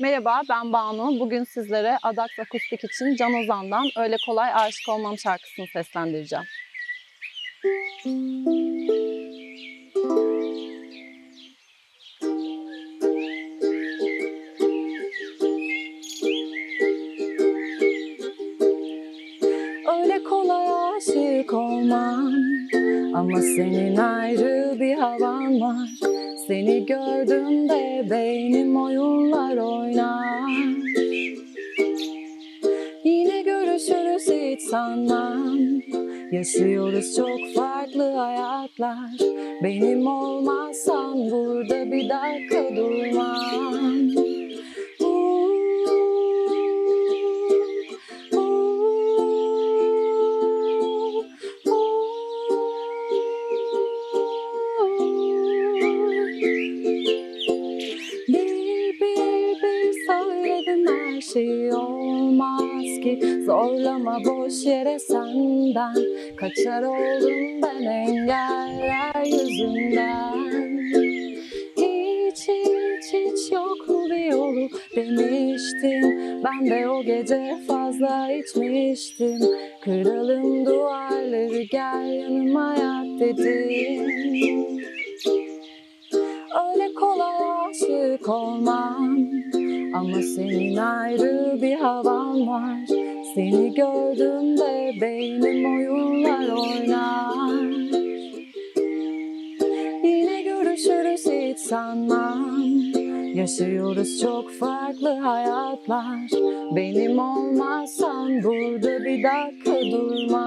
Merhaba ben Banu. Bugün sizlere Adax Akustik için Can Ozan'dan Öyle Kolay Aşık Olmam şarkısını seslendireceğim. Öyle kolay aşık olmam Ama senin ayrı bir havan var Seni gördüğümde beynim oyunlar oynar. Yine görüşürüz hiç sanmam. Yaşıyoruz çok farklı hayatlar. Benim olmazsan burada bir dakika durmam her şey olmaz ki. Zorlama boş yere senden Kaçar oldum ben engeller yüzünden. Hiç hiç hiç yok mu bir yolu? Demiştin Ben de o gece fazla içmiştim. Kıralım duvarları gel yanıma yat dedim Öyle kolay aşık olmam Ama senin ayrı bir havan var. Seni gördüğümde beynim oyunlar oynar. Yine görüşürüz hiç sanmam. Yaşıyoruz çok farklı hayatlar. Benim olmazsan burada bir dakika durmam